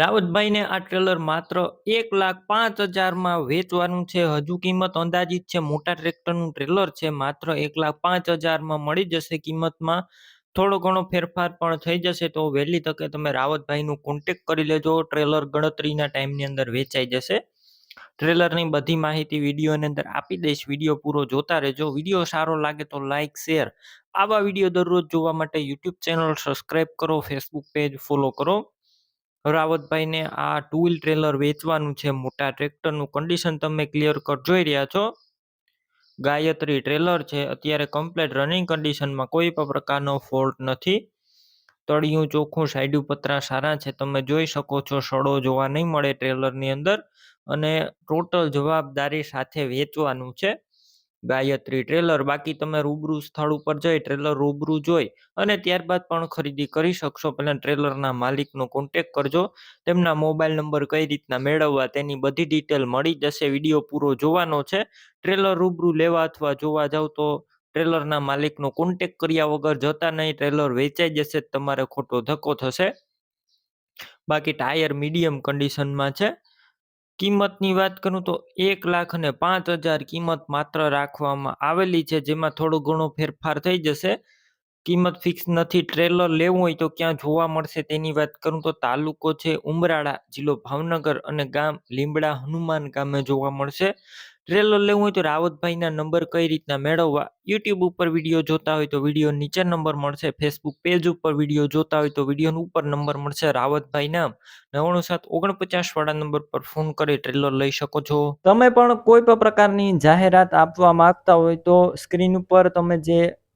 રાવતભાઈને આ ટ્રેલર માત્ર એક લાખ પાંચ હજારમાં વેચવાનું છે. હજુ કિંમત અંદાજિત છે મોટા ટ્રેક્ટરનું ટ્રેલર છે. માત્ર એક લાખ પાંચ હજારમાં મળી જશે કિંમતમાં. થોડો ઘણો ફેરફાર પણ થઈ જશે તો વહેલી તકે તમે રાવતભાઈનું કોન્ટેક કરી લેજો. ટ્રેલર ગણતરીના ટાઈમની અંદર વેચાઈ જશે. ટ્રેલરની બધી માહિતી વિડીયોની અંદર આપી દઈશ. વીડિયો પૂરો જોતા રહેજો. વીડિયો સારો લાગે તો લાઇક શેર આવા વીડિયો દરરોજ જોવા માટે યુટ્યુબ ચેનલ સબસ્ક્રાઈબ કરો. ફેસબુક પેજ ફોલો કરો. રાવતભાઈને આ ટુ વ્હીલ ટ્રેલર વેચવાનું છે મોટા ટ્રેક્ટરનું કન્ડિશન તમે ક્લિયર કટ જોઈ રહ્યા છો? ગાયત્રી ટ્રેલર છે, અત્યારે કમ્પ્લેટ રનિંગ કન્ડિશનમાં કોઈ પણ પ્રકારનો ફોલ્ટ નથી. તળિયું ચોખ્ખું, સાઈડ પતરા સારા છે, તમે જોઈ શકો છો, સડો જોવા નહીં મળે ટ્રેલરની અંદર. અને ટોટલ જવાબદારી સાથે વેચવાનું છે. ગાયત્રી ટ્રેલર, બાકી તમે રૂબરૂ સ્થળ ઉપર જઈ ટ્રેલર રૂબરૂ જોઈ અને ત્યારબાદ પણ ખરીદી કરી શકશો. પહેલાં ટ્રેલરના માલિકનો કોન્ટેક કરજો, તેમના મોબાઈલ નંબર કઈ રીતના મેળવવા તેની બધી ડિટેલ મળી જશે. વીડિયો પૂરો જોવાનો છે. ટ્રેલર રૂબરૂ લેવા અથવા જોવા જાવ તો ટ્રેલરના માલિકનો કોન્ટેક કર્યા વગર જતા નહીં, ટ્રેલર વેચાઈ જશે તમારે ખોટો ધક્કો થશે. બાકી ટાયર મીડિયમ કન્ડિશનમાં છે. કિંમતની વાત કરું તો એક લાખ અને પાંચ હજાર કિંમત માત્ર રાખવામાં આવેલી છે, જેમાં થોડો ઘણો ફેરફાર થઈ જશે. કિંમત ફિક્સ નથી ટ્રેલર લેવું હોય તો ક્યાં જોવા મળશે તેની વાત કરું તો તાલુકો છે ઉમરાળા, જિલ્લો ભાવનગર અને ગામ લીમડા હનુમાન ગામે જોવા મળશે. ટ્રેલર લેવું હોય તો રાવતભાઈના નંબર કઈ રીતના મેળવવા? યુટ્યુબ ઉપર વીડિયો જોતા હોય તો વીડિયો નીચે નંબર મળશે ફેસબુક પેજ ઉપર વીડિયો જોતા હોય તો વીડિયો ઉપર નંબર મળશે રાવતભાઈના નવાણું સાત ઓગણપચાસ વાળા નંબર પર ફોન કરી ટ્રેલર લઈ શકો છો. તમે પણ કોઈ પણ પ્રકારની જાહેરાત આપવા માંગતા હોય તો સ્ક્રીન ઉપર તમે જે